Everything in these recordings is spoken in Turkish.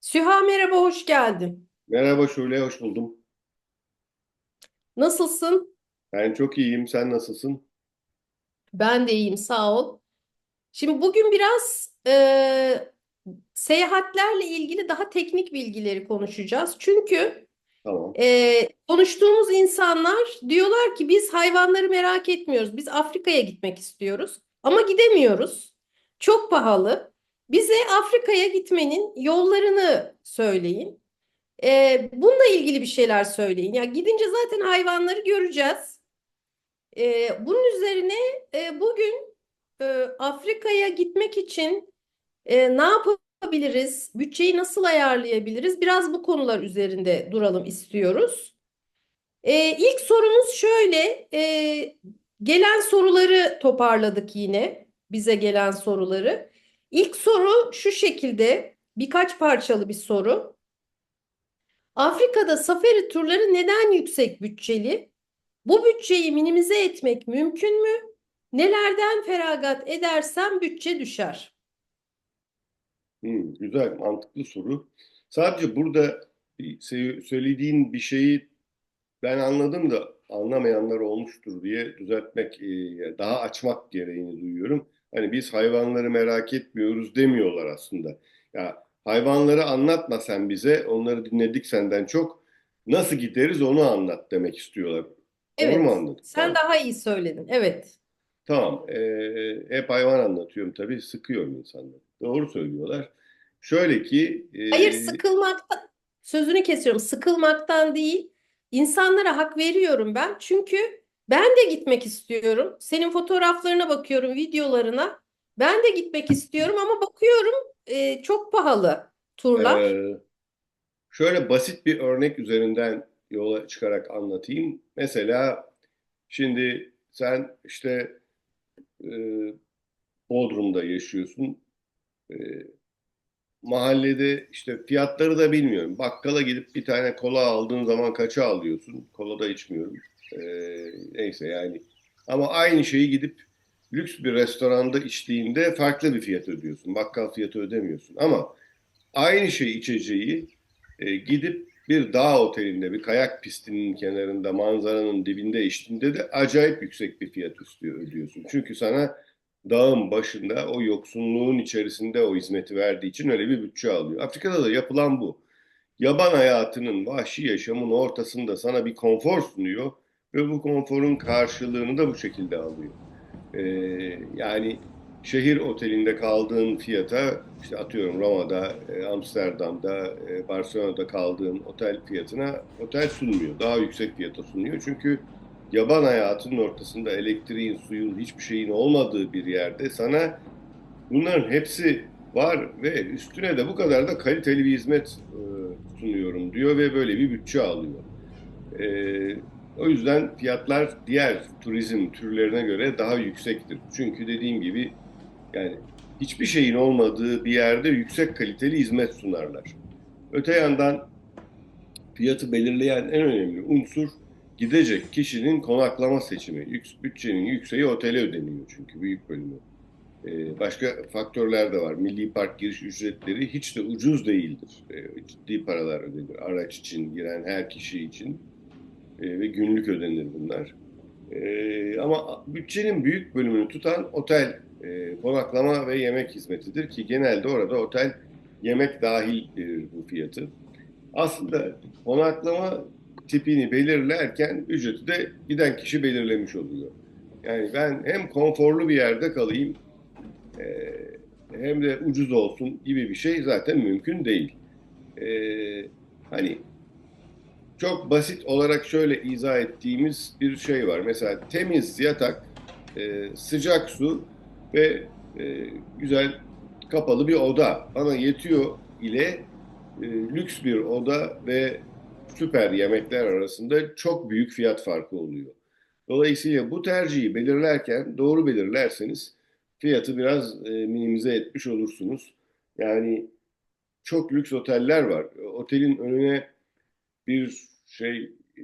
Süha merhaba, hoş geldin. Merhaba Şule, hoş buldum. Nasılsın? Ben çok iyiyim, sen nasılsın? Ben de iyiyim, sağ ol. Şimdi bugün biraz e, seyahatlerle ilgili daha teknik bilgileri konuşacağız. Çünkü Tamam. e, konuştuğumuz insanlar diyorlar ki biz hayvanları merak etmiyoruz. Biz Afrika'ya gitmek istiyoruz ama gidemiyoruz. Çok pahalı. Bize Afrika'ya gitmenin yollarını söyleyin. E, bununla ilgili bir şeyler söyleyin. Ya gidince zaten hayvanları göreceğiz. E, bunun üzerine e, bugün e, Afrika'ya gitmek için e, ne yapabiliriz? Bütçeyi nasıl ayarlayabiliriz? Biraz bu konular üzerinde duralım istiyoruz. E, ilk sorumuz şöyle. e, gelen soruları toparladık yine. Bize gelen soruları. İlk soru şu şekilde. Birkaç parçalı bir soru. Afrika'da safari turları neden yüksek bütçeli? Bu bütçeyi minimize etmek mümkün mü? Nelerden feragat edersem bütçe düşer. Hmm, güzel, mantıklı soru. Sadece burada söylediğin bir şeyi ben anladım da anlamayanlar olmuştur diye düzeltmek, daha açmak gereğini duyuyorum. Hani biz hayvanları merak etmiyoruz demiyorlar aslında. Ya hayvanları anlatma sen bize, onları dinledik senden çok. Nasıl gideriz onu anlat demek istiyorlar. Doğru mu Evet, anladım? sen daha iyi söyledin. Evet. Tamam. Ee, hep hayvan anlatıyorum tabii. Sıkıyorum insanları. Doğru söylüyorlar. Şöyle ki Hayır, e, sıkılmaktan, sözünü kesiyorum. Sıkılmaktan değil. İnsanlara hak veriyorum ben. Çünkü ben de gitmek istiyorum. Senin fotoğraflarına bakıyorum, videolarına. Ben de gitmek istiyorum ama bakıyorum e, çok pahalı turlar. e, şöyle basit bir örnek üzerinden yola çıkarak anlatayım. Mesela şimdi sen işte e, Bodrum'da yaşıyorsun. E, mahallede işte fiyatları da bilmiyorum. Bakkala gidip bir tane kola aldığın zaman kaça alıyorsun? Kola da içmiyorum. Ee, neyse yani. Ama aynı şeyi gidip lüks bir restoranda içtiğinde farklı bir fiyat ödüyorsun. Bakkal fiyatı ödemiyorsun. Ama aynı şey içeceği e, gidip bir dağ otelinde, bir kayak pistinin kenarında, manzaranın dibinde içtiğinde de acayip yüksek bir fiyat üstü ödüyorsun. Çünkü sana dağın başında o yoksunluğun içerisinde o hizmeti verdiği için öyle bir bütçe alıyor. Afrika'da da yapılan bu. Yaban hayatının, vahşi yaşamın ortasında sana bir konfor sunuyor ve bu konforun karşılığını da bu şekilde alıyor. Ee, yani şehir otelinde kaldığın fiyata işte atıyorum Roma'da, e, Amsterdam'da, e, Barcelona'da kaldığın otel fiyatına otel sunmuyor. Daha yüksek fiyata sunuyor. Çünkü yaban hayatının ortasında elektriğin, suyun, hiçbir şeyin olmadığı bir yerde sana bunların hepsi var ve üstüne de bu kadar da kaliteli bir hizmet e, sunuyorum diyor ve böyle bir bütçe alıyor. E, o yüzden fiyatlar diğer turizm türlerine göre daha yüksektir. Çünkü dediğim gibi yani hiçbir şeyin olmadığı bir yerde yüksek kaliteli hizmet sunarlar. Öte yandan fiyatı belirleyen en önemli unsur gidecek kişinin konaklama seçimi. Bütçenin yükseği otele ödeniyor çünkü büyük bölümü. Ee, başka faktörler de var. Milli park giriş ücretleri hiç de ucuz değildir. Ee, ciddi paralar ödenir. Araç için giren her kişi için Ee, ve günlük ödenir bunlar. Ee, ama bütçenin büyük bölümünü tutan otel, e, konaklama ve yemek hizmetidir ki genelde orada otel yemek dahildir bu fiyatı. Aslında konaklama tipini belirlerken ücreti de giden kişi belirlemiş oluyor. Yani ben hem konforlu bir yerde kalayım e, hem de ucuz olsun gibi bir şey zaten mümkün değil. E, hani çok basit olarak şöyle izah ettiğimiz bir şey var. Mesela temiz yatak, e, sıcak su ve e, güzel kapalı bir oda bana yetiyor ile e, lüks bir oda ve süper yemekler arasında çok büyük fiyat farkı oluyor. Dolayısıyla bu tercihi belirlerken doğru belirlerseniz fiyatı biraz e, minimize etmiş olursunuz. Yani çok lüks oteller var. Otelin önüne bir şey e,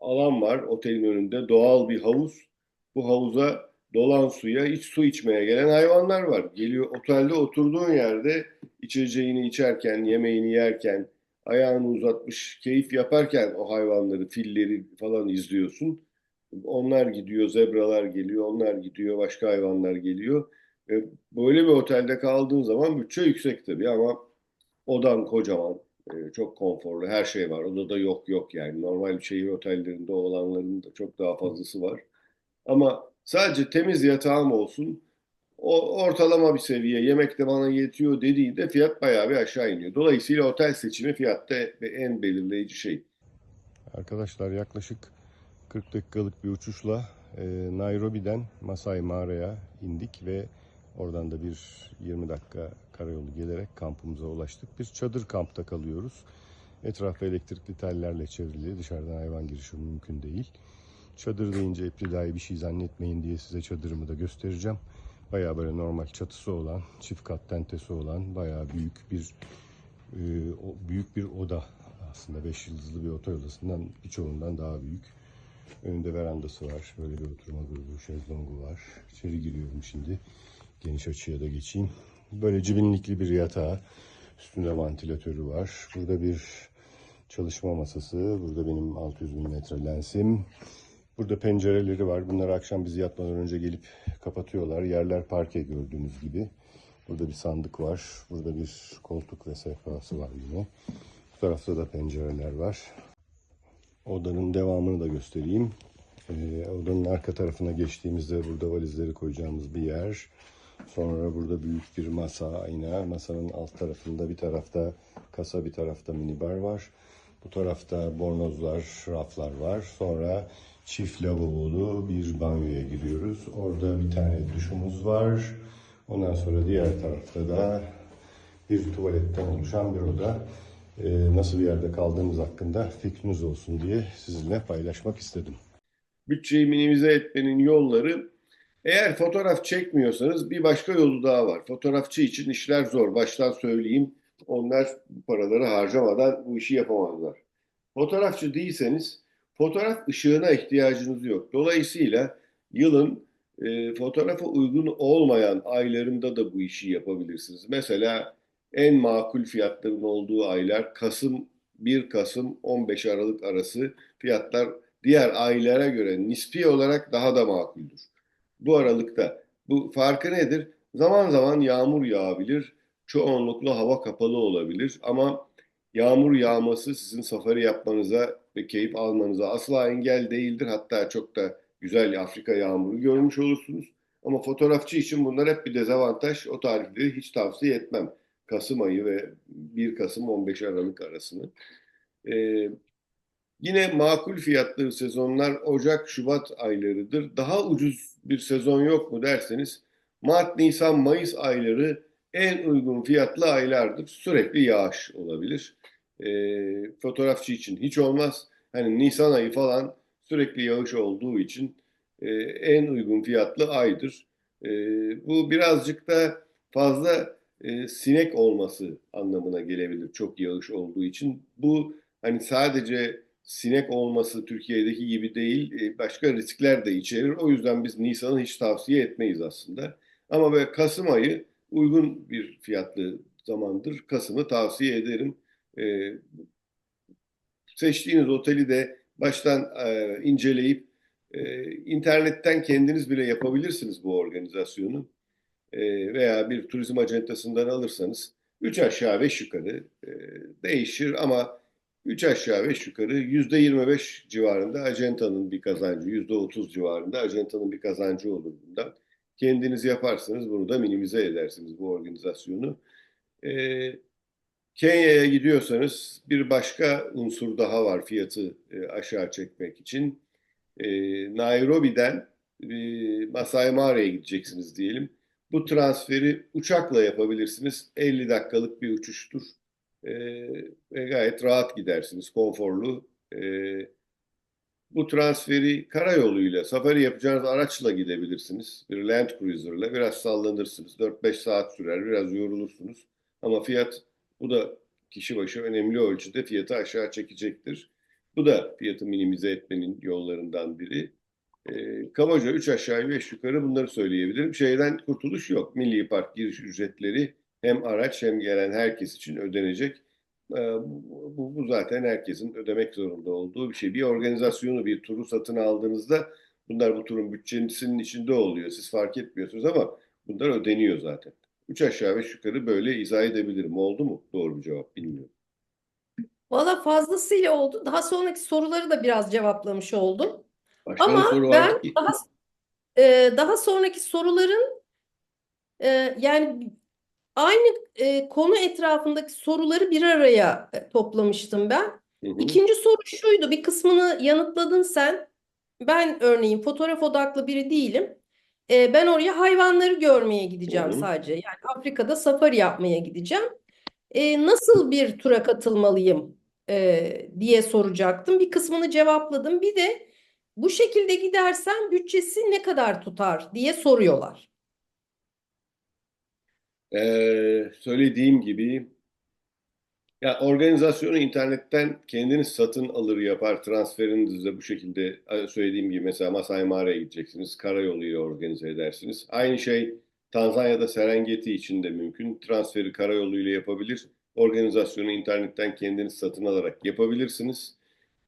alan var otelin önünde doğal bir havuz. Bu havuza dolan suya hiç su içmeye gelen hayvanlar var. Geliyor otelde oturduğun yerde içeceğini içerken, yemeğini yerken, ayağını uzatmış, keyif yaparken o hayvanları, filleri falan izliyorsun. Onlar gidiyor, zebralar geliyor, onlar gidiyor, başka hayvanlar geliyor. E, böyle bir otelde kaldığın zaman bütçe yüksek tabii ama odan kocaman, e, çok konforlu, her şey var. Odada yok yok yani. Normal şehir otellerinde olanların da çok daha fazlası var. Ama sadece temiz yatağım olsun, o ortalama bir seviye, yemek de bana yetiyor dediğinde fiyat bayağı bir aşağı iniyor. Dolayısıyla otel seçimi fiyatta en belirleyici şey. Arkadaşlar yaklaşık 40 dakikalık bir uçuşla e, Nairobi'den Masai Mara'ya indik ve oradan da bir 20 dakika karayolu gelerek kampımıza ulaştık. Bir çadır kampta kalıyoruz. Etrafı elektrikli tellerle çevrili. Dışarıdan hayvan girişi mümkün değil. Çadır deyince epridai bir şey zannetmeyin diye size çadırımı da göstereceğim. Bayağı böyle normal çatısı olan, çift kat tentesi olan bayağı büyük bir e, büyük bir oda aslında 5 yıldızlı bir otel odasından birçoğundan daha büyük. Önünde verandası var. Böyle bir oturma grubu, şezlongu var. İçeri giriyorum şimdi. Geniş açıya da geçeyim. Böyle cibinlikli bir yatağı. Üstünde vantilatörü var. Burada bir çalışma masası. Burada benim 600 mm lensim. Burada pencereleri var. Bunları akşam biz yatmadan önce gelip kapatıyorlar. Yerler parke gördüğünüz gibi. Burada bir sandık var. Burada bir koltuk ve sehpası var yine. Bu tarafta da pencereler var. Odanın devamını da göstereyim. Ee, odanın arka tarafına geçtiğimizde burada valizleri koyacağımız bir yer. Sonra burada büyük bir masa, ayna. Masanın alt tarafında bir tarafta kasa, bir tarafta minibar var. Bu tarafta bornozlar, raflar var. Sonra çift lavabolu bir banyoya giriyoruz. Orada bir tane duşumuz var. Ondan sonra diğer tarafta da bir tuvaletten oluşan bir oda. Ee, nasıl bir yerde kaldığımız hakkında fikriniz olsun diye sizinle paylaşmak istedim. bütçeyi minimize etmenin yolları eğer fotoğraf çekmiyorsanız bir başka yolu daha var. Fotoğrafçı için işler zor. Baştan söyleyeyim. Onlar paraları harcamadan bu işi yapamazlar. Fotoğrafçı değilseniz fotoğraf ışığına ihtiyacınız yok. Dolayısıyla yılın e, fotoğrafa uygun olmayan aylarında da bu işi yapabilirsiniz. Mesela en makul fiyatların olduğu aylar Kasım 1 Kasım 15 Aralık arası fiyatlar diğer aylara göre nispi olarak daha da makuldür. Bu aralıkta. Bu farkı nedir? Zaman zaman yağmur yağabilir. Çoğunlukla hava kapalı olabilir ama yağmur yağması sizin safari yapmanıza ve keyif almanıza asla engel değildir. Hatta çok da güzel Afrika yağmuru görmüş olursunuz. Ama fotoğrafçı için bunlar hep bir dezavantaj. O tarihleri hiç tavsiye etmem. Kasım ayı ve 1 Kasım 15 Aralık arasını. Ee, Yine makul fiyatlı sezonlar Ocak, Şubat aylarıdır. Daha ucuz bir sezon yok mu derseniz Mart, Nisan, Mayıs ayları en uygun fiyatlı aylardır. Sürekli yağış olabilir. Ee, fotoğrafçı için hiç olmaz. Hani Nisan ayı falan sürekli yağış olduğu için e, en uygun fiyatlı aydır. E, bu birazcık da fazla e, sinek olması anlamına gelebilir çok yağış olduğu için. Bu hani sadece sinek olması Türkiye'deki gibi değil, e, başka riskler de içerir. O yüzden biz Nisan'ı hiç tavsiye etmeyiz aslında. Ama böyle Kasım ayı uygun bir fiyatlı zamandır. Kasım'ı tavsiye ederim. E, seçtiğiniz oteli de baştan e, inceleyip internetten kendiniz bile yapabilirsiniz bu organizasyonu. Veya bir turizm acentasından alırsanız 3 aşağı 5 yukarı değişir ama 3 aşağı 5 yukarı %25 civarında acentanın bir kazancı, %30 civarında acentanın bir kazancı olur bundan. Kendiniz yaparsanız bunu da minimize edersiniz bu organizasyonu. Ee, Kenya'ya gidiyorsanız bir başka unsur daha var fiyatı e, aşağı çekmek için. Ee, Nairobi'den e, Masai Mara'ya gideceksiniz diyelim. Bu transferi uçakla yapabilirsiniz. 50 dakikalık bir uçuştur. Ee, ve gayet rahat gidersiniz, konforlu. Ee, bu transferi karayoluyla, safari yapacağınız araçla gidebilirsiniz. Bir Land Cruiser'la biraz sallanırsınız. 4-5 saat sürer, biraz yorulursunuz. Ama fiyat, bu da kişi başı önemli ölçüde fiyatı aşağı çekecektir. Bu da fiyatı minimize etmenin yollarından biri. E, kabaca 3 aşağı 5 yukarı bunları söyleyebilirim. Şeyden kurtuluş yok. Milli Park giriş ücretleri hem araç hem gelen herkes için ödenecek. E, bu, bu, zaten herkesin ödemek zorunda olduğu bir şey. Bir organizasyonu, bir turu satın aldığınızda bunlar bu turun bütçesinin içinde oluyor. Siz fark etmiyorsunuz ama bunlar ödeniyor zaten. 3 aşağı 5 yukarı böyle izah edebilirim. Oldu mu? Doğru bir cevap bilmiyorum. Valla fazlasıyla oldu. Daha sonraki soruları da biraz cevaplamış oldum. Başka Ama ben daha e, daha sonraki soruların e, yani aynı e, konu etrafındaki soruları bir araya toplamıştım ben. Hı hı. İkinci soru şuydu. Bir kısmını yanıtladın sen. Ben örneğin fotoğraf odaklı biri değilim. E, ben oraya hayvanları görmeye gideceğim Hı hı. sadece. Yani Afrika'da safari yapmaya gideceğim. E, nasıl bir tura katılmalıyım e, diye soracaktım. Bir kısmını cevapladım. Bir de bu şekilde gidersen bütçesi ne kadar tutar diye soruyorlar. Ee, söylediğim gibi ya organizasyonu internetten kendiniz satın alır yapar transferinizi de bu şekilde e, söylediğim gibi mesela Masai Mara'ya gideceksiniz karayoluyla organize edersiniz. Aynı şey Tanzanya'da Serengeti için de mümkün. Transferi karayoluyla yapabilir. Organizasyonu internetten kendiniz satın alarak yapabilirsiniz.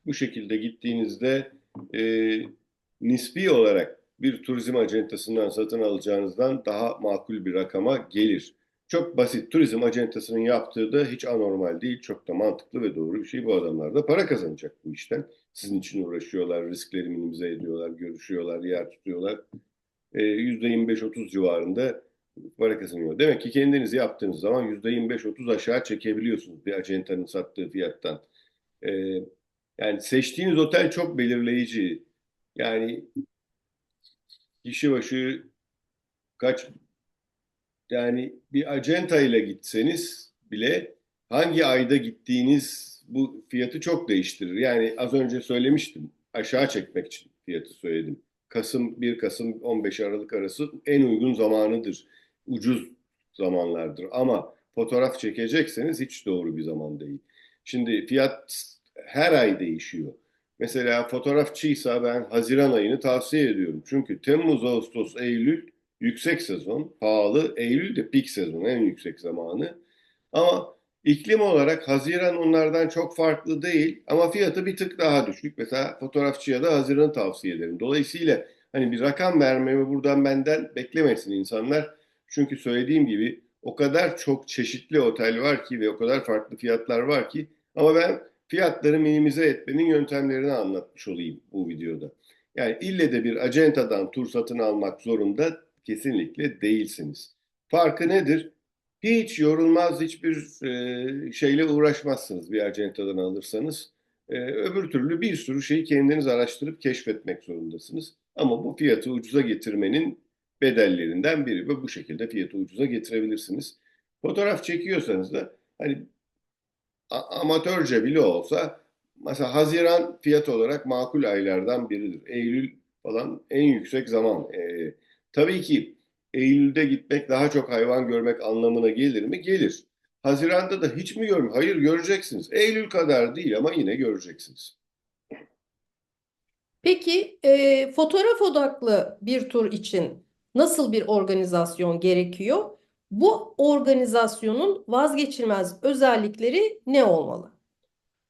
Bu şekilde gittiğinizde e, nispi olarak bir turizm acentasından satın alacağınızdan daha makul bir rakama gelir. Çok basit. Turizm acentasının yaptığı da hiç anormal değil. Çok da mantıklı ve doğru bir şey. Bu adamlar da para kazanacak bu işten. Sizin için uğraşıyorlar, riskleri minimize ediyorlar, görüşüyorlar, yer tutuyorlar. E, %25-30 civarında para kazanıyor. Demek ki kendiniz yaptığınız zaman %25-30 aşağı çekebiliyorsunuz bir acentanın sattığı fiyattan. E, yani seçtiğiniz otel çok belirleyici. Yani kişi başı kaç yani bir acenta ile gitseniz bile hangi ayda gittiğiniz bu fiyatı çok değiştirir. Yani az önce söylemiştim aşağı çekmek için fiyatı söyledim. Kasım 1 Kasım 15 Aralık arası en uygun zamanıdır. Ucuz zamanlardır ama fotoğraf çekecekseniz hiç doğru bir zaman değil. Şimdi fiyat her ay değişiyor. Mesela fotoğrafçıysa ben Haziran ayını tavsiye ediyorum. Çünkü Temmuz, Ağustos, Eylül yüksek sezon, pahalı. Eylül de pik sezon, en yüksek zamanı. Ama iklim olarak Haziran onlardan çok farklı değil ama fiyatı bir tık daha düşük. Mesela fotoğrafçıya da Haziran'ı tavsiye ederim. Dolayısıyla hani bir rakam vermemi buradan benden beklemesin insanlar. Çünkü söylediğim gibi o kadar çok çeşitli otel var ki ve o kadar farklı fiyatlar var ki ama ben fiyatları minimize etmenin yöntemlerini anlatmış olayım bu videoda. Yani ille de bir acentadan tur satın almak zorunda kesinlikle değilsiniz. Farkı nedir? Hiç yorulmaz, hiçbir e, şeyle uğraşmazsınız bir acentadan alırsanız. E, öbür türlü bir sürü şeyi kendiniz araştırıp keşfetmek zorundasınız. Ama bu fiyatı ucuza getirmenin bedellerinden biri ve bu şekilde fiyatı ucuza getirebilirsiniz. Fotoğraf çekiyorsanız da hani amatörce bile olsa mesela Haziran fiyat olarak makul aylardan biridir. Eylül falan en yüksek zaman. Ee, tabii ki Eylül'de gitmek daha çok hayvan görmek anlamına gelir mi? Gelir. Haziran'da da hiç mi görmüyor? Hayır göreceksiniz. Eylül kadar değil ama yine göreceksiniz. Peki e, fotoğraf odaklı bir tur için nasıl bir organizasyon gerekiyor? Bu organizasyonun vazgeçilmez özellikleri ne olmalı?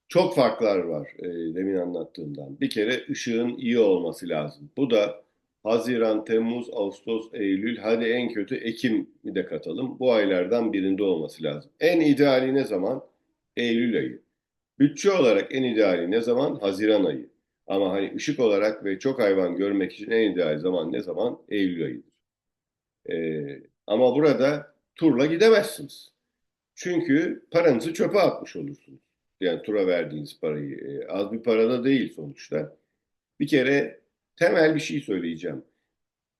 Çok farklar var e, demin anlattığımdan. Bir kere ışığın iyi olması lazım. Bu da Haziran, Temmuz, Ağustos, Eylül, hadi en kötü Ekim'i de katalım. Bu aylardan birinde olması lazım. En ideali ne zaman? Eylül ayı. Bütçe olarak en ideali ne zaman? Haziran ayı. Ama hani ışık olarak ve çok hayvan görmek için en ideal zaman ne zaman? Eylül ayıdır. Ee, ama burada turla gidemezsiniz. Çünkü paranızı çöpe atmış olursunuz. Yani tura verdiğiniz parayı. E, az bir parada değil sonuçta. Bir kere temel bir şey söyleyeceğim.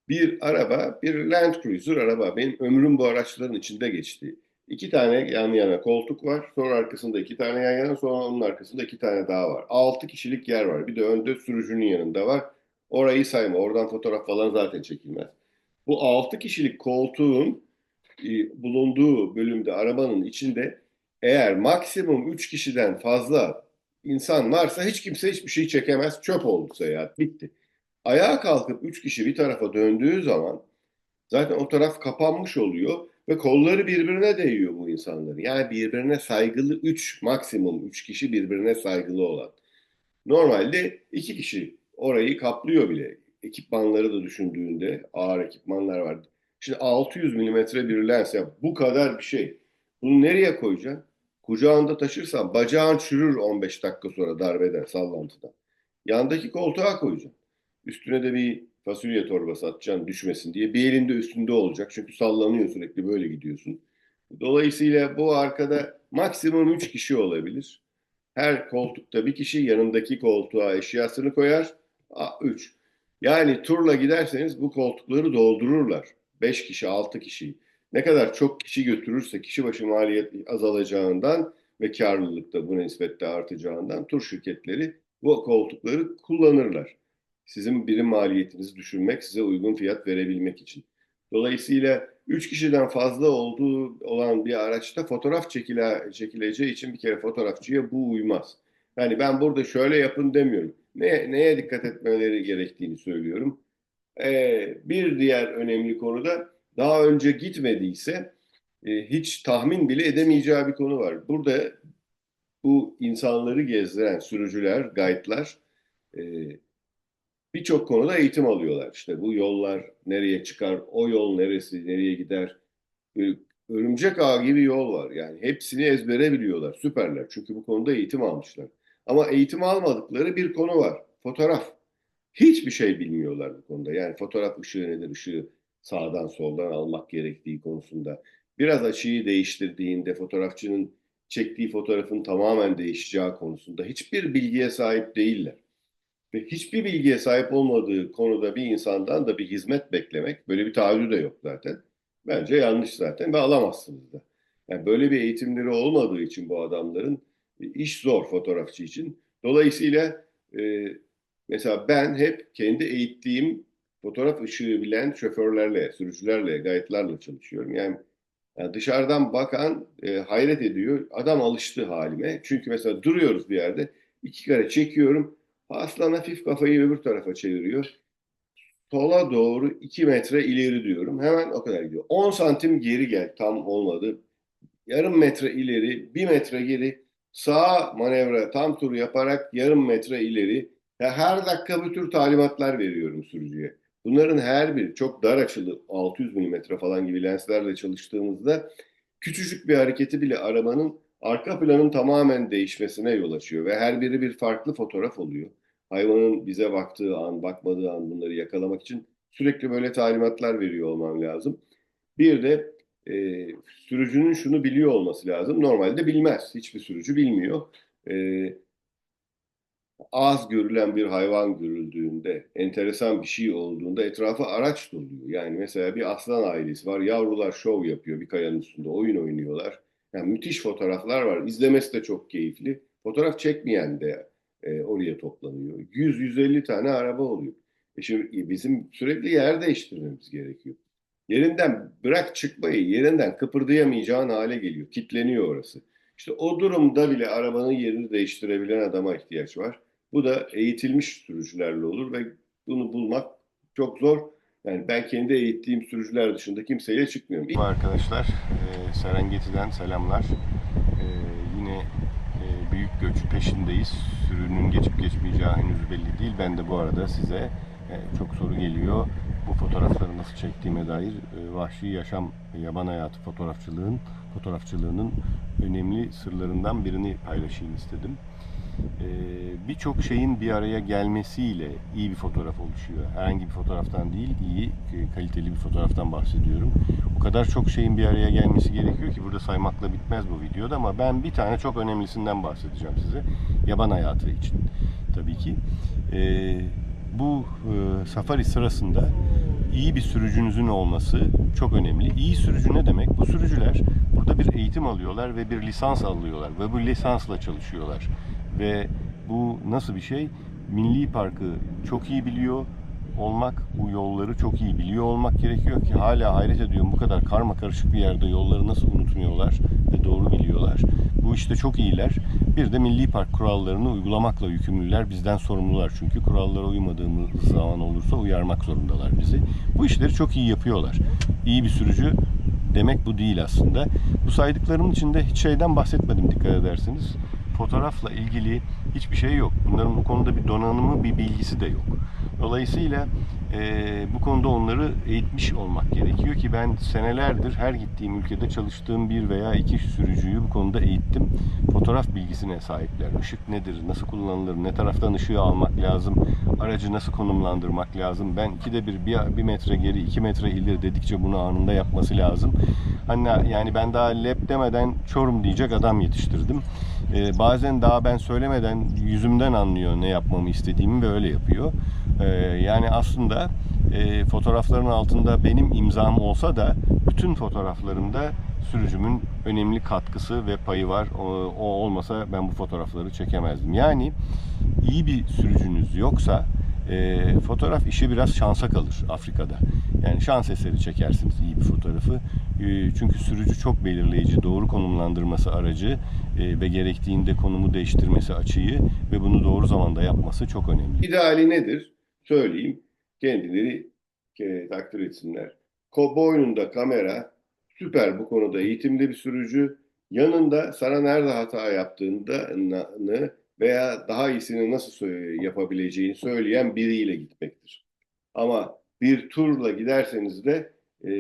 Bir araba, bir Land Cruiser araba. Benim ömrüm bu araçların içinde geçti. İki tane yan yana koltuk var. Sonra arkasında iki tane yan yana. Sonra onun arkasında iki tane daha var. Altı kişilik yer var. Bir de önde sürücünün yanında var. Orayı sayma. Oradan fotoğraf falan zaten çekilmez. Bu altı kişilik koltuğun e, bulunduğu bölümde arabanın içinde eğer maksimum 3 kişiden fazla insan varsa hiç kimse hiçbir şey çekemez. Çöp oldu seyahat. Bitti. Ayağa kalkıp üç kişi bir tarafa döndüğü zaman zaten o taraf kapanmış oluyor ve kolları birbirine değiyor bu insanların. Yani birbirine saygılı üç, maksimum üç kişi birbirine saygılı olan. Normalde iki kişi orayı kaplıyor bile. Ekipmanları da düşündüğünde ağır ekipmanlar var. Şimdi 600 milimetre bir lens ya bu kadar bir şey. Bunu nereye koyacaksın? Kucağında taşırsan bacağın çürür 15 dakika sonra darbeden, sallantıdan. Yandaki koltuğa koyacaksın. Üstüne de bir fasulye torbası atacaksın düşmesin diye. Bir elinde üstünde olacak. Çünkü sallanıyor sürekli böyle gidiyorsun. Dolayısıyla bu arkada maksimum 3 kişi olabilir. Her koltukta bir kişi yanındaki koltuğa eşyasını koyar. 3. Yani turla giderseniz bu koltukları doldururlar. 5 kişi, 6 kişi. Ne kadar çok kişi götürürse kişi başı maliyet azalacağından ve karlılık da bu nispette artacağından tur şirketleri bu koltukları kullanırlar. Sizin birim maliyetinizi düşürmek, size uygun fiyat verebilmek için. Dolayısıyla 3 kişiden fazla olduğu olan bir araçta fotoğraf çekile, çekileceği için bir kere fotoğrafçıya bu uymaz. Yani ben burada şöyle yapın demiyorum. Ne, neye dikkat etmeleri gerektiğini söylüyorum. Ee, bir diğer önemli konu da daha önce gitmediyse e, hiç tahmin bile edemeyeceği bir konu var. Burada bu insanları gezdiren sürücüler, guide'lar e, birçok konuda eğitim alıyorlar. İşte bu yollar nereye çıkar, o yol neresi, nereye gider. Böyle örümcek ağı gibi yol var. Yani hepsini ezbere biliyorlar. Süperler. Çünkü bu konuda eğitim almışlar. Ama eğitim almadıkları bir konu var. Fotoğraf. Hiçbir şey bilmiyorlar bu konuda. Yani fotoğraf ışığı nedir, ışığı sağdan soldan almak gerektiği konusunda. Biraz açıyı değiştirdiğinde fotoğrafçının çektiği fotoğrafın tamamen değişeceği konusunda hiçbir bilgiye sahip değiller. Ve hiçbir bilgiye sahip olmadığı konuda bir insandan da bir hizmet beklemek, böyle bir taahhüdü de yok zaten. Bence yanlış zaten ve alamazsınız da. Yani böyle bir eğitimleri olmadığı için bu adamların iş zor fotoğrafçı için. Dolayısıyla e, mesela ben hep kendi eğittiğim fotoğraf ışığı bilen şoförlerle, sürücülerle, gayetlerle çalışıyorum. Yani, yani dışarıdan bakan e, hayret ediyor. Adam alıştı halime. Çünkü mesela duruyoruz bir yerde. iki kare çekiyorum. Aslan hafif kafayı öbür tarafa çeviriyor. Sola doğru 2 metre ileri diyorum. Hemen o kadar gidiyor. 10 santim geri gel. Tam olmadı. Yarım metre ileri, 1 metre geri. Sağa manevra tam tur yaparak yarım metre ileri. Ya her dakika bu tür talimatlar veriyorum sürücüye. Bunların her biri çok dar açılı 600 milimetre falan gibi lenslerle çalıştığımızda küçücük bir hareketi bile arabanın arka planın tamamen değişmesine yol açıyor ve her biri bir farklı fotoğraf oluyor. Hayvanın bize baktığı an, bakmadığı an bunları yakalamak için sürekli böyle talimatlar veriyor olmam lazım. Bir de e, sürücünün şunu biliyor olması lazım. Normalde bilmez. Hiçbir sürücü bilmiyor. E, az görülen bir hayvan görüldüğünde, enteresan bir şey olduğunda etrafa araç doluyor. Yani mesela bir aslan ailesi var, yavrular şov yapıyor bir kayanın üstünde, oyun oynuyorlar. Yani müthiş fotoğraflar var. İzlemesi de çok keyifli. Fotoğraf çekmeyen de e, oraya toplanıyor. 100-150 tane araba oluyor. E şimdi bizim sürekli yer değiştirmemiz gerekiyor. Yerinden bırak çıkmayı, yerinden kıpırdayamayacağın hale geliyor. Kitleniyor orası. İşte o durumda bile arabanın yerini değiştirebilen adama ihtiyaç var. Bu da eğitilmiş sürücülerle olur ve bunu bulmak çok zor. Yani ben kendi eğittiğim sürücüler dışında kimseyle çıkmıyorum. Arkadaşlar, ee, Serengeti'den selamlar. Ee, yine e, büyük göç peşindeyiz. Sürünün geçip geçmeyeceği henüz belli değil. Ben de bu arada size e, çok soru geliyor. Bu fotoğrafları nasıl çektiğime dair e, vahşi yaşam, yaban hayatı fotoğrafçılığın fotoğrafçılığının önemli sırlarından birini paylaşayım istedim. Ee, birçok şeyin bir araya gelmesiyle iyi bir fotoğraf oluşuyor. Herhangi bir fotoğraftan değil, iyi, e, kaliteli bir fotoğraftan bahsediyorum. O kadar çok şeyin bir araya gelmesi gerekiyor ki burada saymakla bitmez bu videoda ama ben bir tane çok önemlisinden bahsedeceğim size. Yaban hayatı için tabii ki. Bu e, safari sırasında iyi bir sürücünüzün olması çok önemli. İyi sürücü ne demek? Bu sürücüler burada bir eğitim alıyorlar ve bir lisans alıyorlar ve bu lisansla çalışıyorlar. Ve bu nasıl bir şey? Milli Parkı çok iyi biliyor olmak, bu yolları çok iyi biliyor olmak gerekiyor ki hala hayret ediyorum bu kadar karma karışık bir yerde yolları nasıl unutmuyorlar ve doğru biliyorlar. Bu işte çok iyiler. Bir de milli park kurallarını uygulamakla yükümlüler. Bizden sorumlular çünkü kurallara uymadığımız zaman olursa uyarmak zorundalar bizi. Bu işleri çok iyi yapıyorlar. İyi bir sürücü demek bu değil aslında. Bu saydıklarımın içinde hiç şeyden bahsetmedim dikkat ederseniz. Fotoğrafla ilgili hiçbir şey yok. Bunların bu konuda bir donanımı, bir bilgisi de yok. Dolayısıyla eee, bu konuda onları eğitmiş olmak gerekiyor ki ben senelerdir her gittiğim ülkede çalıştığım bir veya iki sürücüyü bu konuda eğittim. Fotoğraf bilgisine sahipler. Işık nedir, nasıl kullanılır, ne taraftan ışığı almak lazım, aracı nasıl konumlandırmak lazım. Ben ikide bir, bir, bir metre geri, iki metre ileri dedikçe bunu anında yapması lazım. Hani yani ben daha lep demeden Çorum diyecek adam yetiştirdim. Ee, bazen daha ben söylemeden yüzümden anlıyor ne yapmamı istediğimi ve öyle yapıyor. Ee, yani aslında e, fotoğrafların altında benim imzam olsa da bütün fotoğraflarımda sürücümün önemli katkısı ve payı var. O, o olmasa ben bu fotoğrafları çekemezdim. Yani iyi bir sürücünüz yoksa e, fotoğraf işi biraz şansa kalır Afrika'da. Yani şans eseri çekersiniz iyi bir fotoğrafı. E, çünkü sürücü çok belirleyici, doğru konumlandırması aracı e, ve gerektiğinde konumu değiştirmesi açıyı ve bunu doğru zamanda yapması çok önemli. İdeali nedir? Söyleyeyim. Kendileri e, takdir etsinler. Boynunda kamera, süper bu konuda eğitimli bir sürücü. Yanında sana nerede hata yaptığını veya daha iyisini nasıl yapabileceğini söyleyen biriyle gitmektir. Ama bir turla giderseniz de e,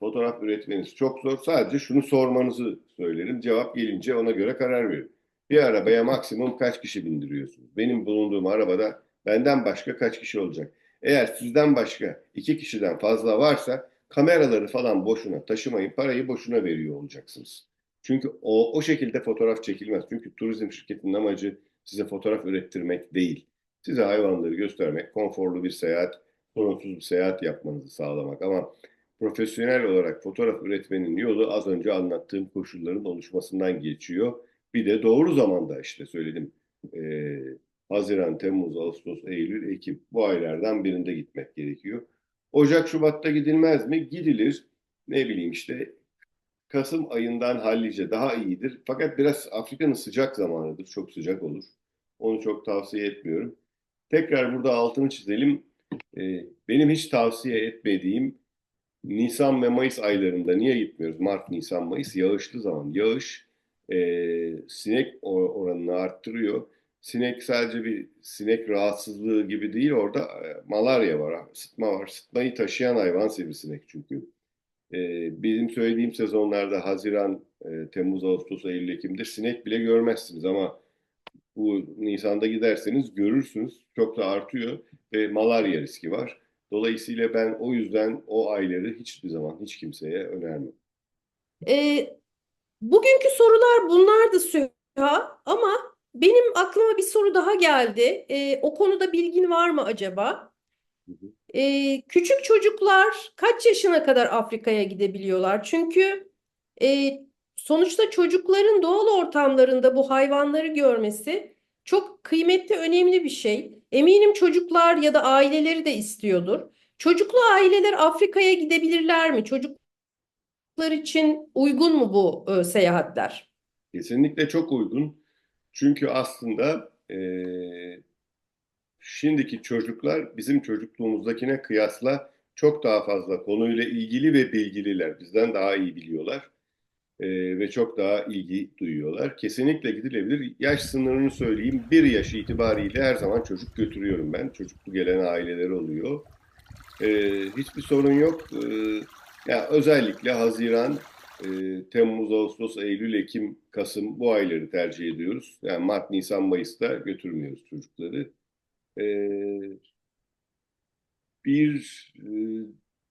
fotoğraf üretmeniz çok zor. Sadece şunu sormanızı söylerim. Cevap gelince ona göre karar verin. Bir arabaya maksimum kaç kişi bindiriyorsunuz? Benim bulunduğum arabada benden başka kaç kişi olacak? Eğer sizden başka iki kişiden fazla varsa kameraları falan boşuna taşımayın. Parayı boşuna veriyor olacaksınız. Çünkü o, o şekilde fotoğraf çekilmez. Çünkü turizm şirketinin amacı size fotoğraf ürettirmek değil. Size hayvanları göstermek, konforlu bir seyahat, sorunsuz bir seyahat yapmanızı sağlamak. Ama profesyonel olarak fotoğraf üretmenin yolu az önce anlattığım koşulların oluşmasından geçiyor. Bir de doğru zamanda işte söyledim. Ee, Haziran, Temmuz, Ağustos, Eylül, Ekim bu aylardan birinde gitmek gerekiyor. Ocak, Şubat'ta gidilmez mi? Gidilir. Ne bileyim işte Kasım ayından hallice daha iyidir. Fakat biraz Afrika'nın sıcak zamanıdır. Çok sıcak olur. Onu çok tavsiye etmiyorum. Tekrar burada altını çizelim. Ee, benim hiç tavsiye etmediğim Nisan ve Mayıs aylarında niye gitmiyoruz? Mart, Nisan, Mayıs yağışlı zaman. Yağış e, sinek oranını arttırıyor. Sinek sadece bir sinek rahatsızlığı gibi değil. Orada e, malarya var, sıtma var. Sıtmayı taşıyan hayvan sivrisinek çünkü. E, bizim söylediğim sezonlarda Haziran, e, Temmuz, Ağustos, Eylül, Ekim'de sinek bile görmezsiniz ama bu Nisan'da giderseniz görürsünüz. Çok da artıyor ve malarya riski var. Dolayısıyla ben o yüzden o ayları hiçbir zaman hiç kimseye önermem. E, bugünkü sorular bunlardı Süha ama benim aklıma bir soru daha geldi. E, o konuda bilgin var mı acaba? Hı hı. E, küçük çocuklar kaç yaşına kadar Afrika'ya gidebiliyorlar? Çünkü e, sonuçta çocukların doğal ortamlarında bu hayvanları görmesi çok kıymetli, önemli bir şey. Eminim çocuklar ya da aileleri de istiyordur. Çocuklu aileler Afrika'ya gidebilirler mi? Çocuklar için uygun mu bu e, seyahatler? Kesinlikle çok uygun. Çünkü aslında eee, şimdiki çocuklar bizim çocukluğumuzdakine kıyasla çok daha fazla konuyla ilgili ve bilgililer. Bizden daha iyi biliyorlar Eee, ve çok daha ilgi duyuyorlar. Kesinlikle gidilebilir. Yaş sınırını söyleyeyim. Bir yaş itibariyle her zaman çocuk götürüyorum ben. Çocuklu gelen aileler oluyor. Eee, hiçbir sorun yok. Eee, ya özellikle Haziran, eee, Temmuz, Ağustos, Eylül, Ekim, Kasım bu ayları tercih ediyoruz. Yani Mart, Nisan, Mayıs'ta götürmüyoruz çocukları. Eee, bir e,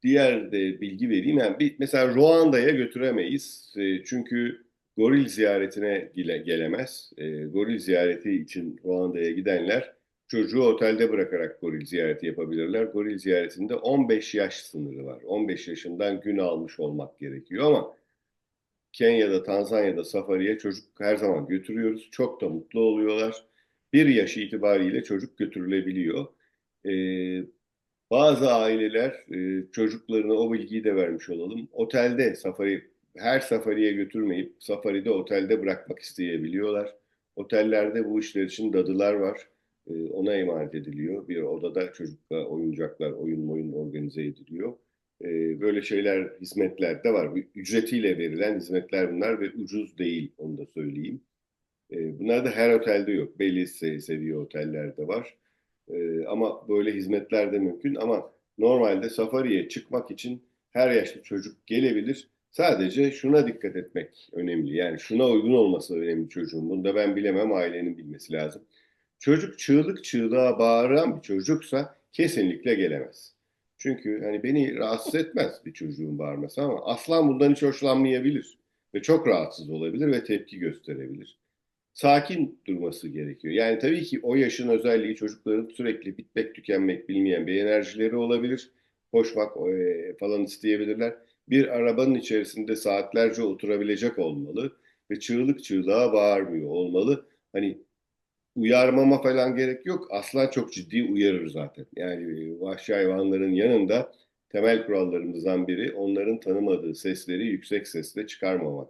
diğer de bilgi vereyim. Yani bir, mesela Ruanda'ya götüremeyiz. E, çünkü goril ziyaretine gele, gelemez. E, goril ziyareti için Ruanda'ya gidenler çocuğu otelde bırakarak goril ziyareti yapabilirler. Goril ziyaretinde 15 yaş sınırı var. 15 yaşından gün almış olmak gerekiyor ama Kenya'da, Tanzanya'da safariye çocuk her zaman götürüyoruz. Çok da mutlu oluyorlar. Bir yaş itibariyle çocuk götürülebiliyor. Ee, bazı aileler e, çocuklarına o bilgiyi de vermiş olalım. Otelde safari her safariye götürmeyip safaride otelde bırakmak isteyebiliyorlar. Otellerde bu işler için dadılar var. Ee, ona emanet ediliyor. Bir odada çocukla oyuncaklar, oyun oyun organize ediliyor. Ee, böyle şeyler, hizmetler de var. Ücretiyle verilen hizmetler bunlar ve ucuz değil, onu da söyleyeyim. Ee, bunlar da her otelde yok. Belli se- seviye otellerde var. Ee, ama böyle hizmetler de mümkün. Ama normalde safariye çıkmak için her yaşlı çocuk gelebilir. Sadece şuna dikkat etmek önemli. Yani şuna uygun olması önemli çocuğun. Bunu da ben bilemem, ailenin bilmesi lazım. Çocuk çığlık çığlığa bağıran bir çocuksa kesinlikle gelemez. Çünkü hani beni rahatsız etmez bir çocuğun bağırması ama aslan bundan hiç hoşlanmayabilir. Ve çok rahatsız olabilir ve tepki gösterebilir. Sakin durması gerekiyor. Yani tabii ki o yaşın özelliği çocukların sürekli bitmek tükenmek bilmeyen bir enerjileri olabilir. Koşmak e, falan isteyebilirler. Bir arabanın içerisinde saatlerce oturabilecek olmalı ve çığlık çığlığa bağırmıyor olmalı. Hani uyarmama falan gerek yok. Aslan çok ciddi uyarır zaten. Yani e, vahşi hayvanların yanında temel kurallarımızdan biri onların tanımadığı sesleri yüksek sesle çıkarmamak.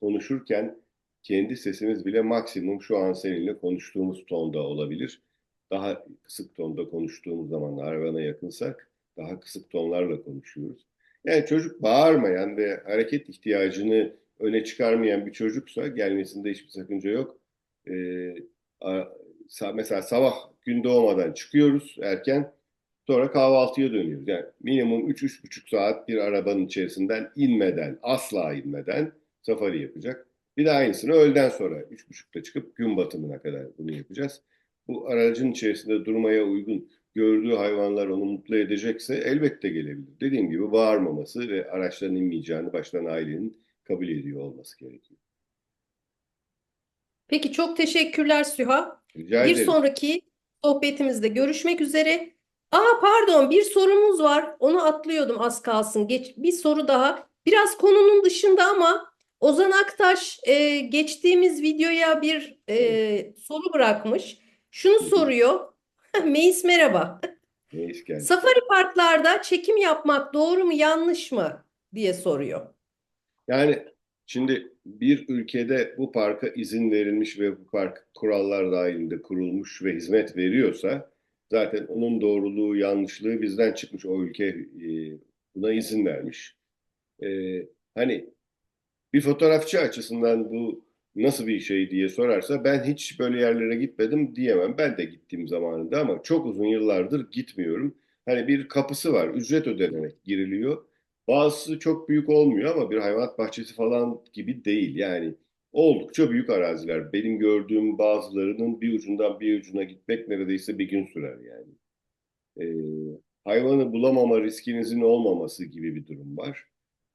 Konuşurken kendi sesimiz bile maksimum şu an seninle konuştuğumuz tonda olabilir. Daha kısık tonda konuştuğumuz zaman hayvana yakınsak daha kısık tonlarla konuşuyoruz. Yani çocuk bağırmayan ve hareket ihtiyacını öne çıkarmayan bir çocuksa gelmesinde hiçbir sakınca yok. Ee, mesela sabah gün doğmadan çıkıyoruz erken sonra kahvaltıya dönüyoruz. Yani minimum 3-3,5 saat bir arabanın içerisinden inmeden, asla inmeden safari yapacak. Bir de aynısını öğleden sonra 3.30'da çıkıp gün batımına kadar bunu yapacağız. Bu aracın içerisinde durmaya uygun gördüğü hayvanlar onu mutlu edecekse elbette gelebilir. Dediğim gibi bağırmaması ve araçtan inmeyeceğini baştan ailenin kabul ediyor olması gerekiyor. Peki çok teşekkürler Süha. Rica Bir ederim. sonraki sohbetimizde görüşmek üzere. Aa pardon bir sorumuz var. Onu atlıyordum az kalsın. Geç, bir soru daha. Biraz konunun dışında ama Ozan Aktaş e, geçtiğimiz videoya bir e, soru bırakmış. Şunu soruyor. Meis merhaba. Neyse geldi. Safari parklarda çekim yapmak doğru mu yanlış mı diye soruyor. Yani şimdi bir ülkede bu parka izin verilmiş ve bu park kurallar dahilinde kurulmuş ve hizmet veriyorsa zaten onun doğruluğu, yanlışlığı bizden çıkmış. O ülke e, buna izin vermiş. E, hani bir fotoğrafçı açısından bu nasıl bir şey diye sorarsa ben hiç böyle yerlere gitmedim diyemem. Ben de gittiğim zamanında ama çok uzun yıllardır gitmiyorum. Hani bir kapısı var, ücret ödenerek giriliyor. Bazısı çok büyük olmuyor ama bir hayvanat bahçesi falan gibi değil. Yani oldukça büyük araziler. Benim gördüğüm bazılarının bir ucundan bir ucuna gitmek neredeyse bir gün sürer yani. Ee, hayvanı bulamama riskinizin olmaması gibi bir durum var.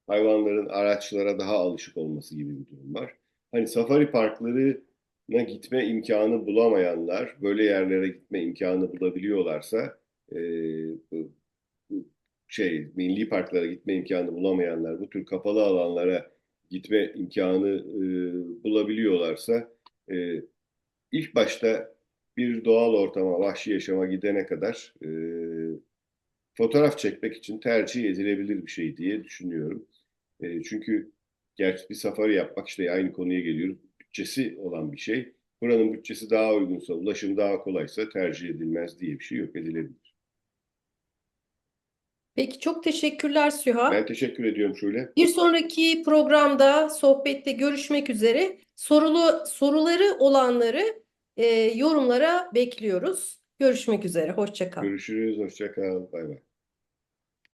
Hayvanların araçlara daha alışık olması gibi bir durum var. Hani safari parklarına gitme imkanı bulamayanlar, böyle yerlere gitme imkanı bulabiliyorlarsa, e, şey milli parklara gitme imkanı bulamayanlar, bu tür kapalı alanlara gitme imkanı e, bulabiliyorlarsa, e, ilk başta bir doğal ortama, vahşi yaşama gidene kadar e, fotoğraf çekmek için tercih edilebilir bir şey diye düşünüyorum. E, çünkü gerçi bir safari yapmak işte aynı konuya geliyoruz. Bütçesi olan bir şey. Buranın bütçesi daha uygunsa, ulaşım daha kolaysa tercih edilmez diye bir şey yok, edilebilir. Peki çok teşekkürler Süha. Ben teşekkür ediyorum Şule. Bir sonraki programda sohbette görüşmek üzere. Sorulu soruları olanları e, yorumlara bekliyoruz. Görüşmek üzere. Hoşça kal. Görüşürüz, hoşça kal, bay bay.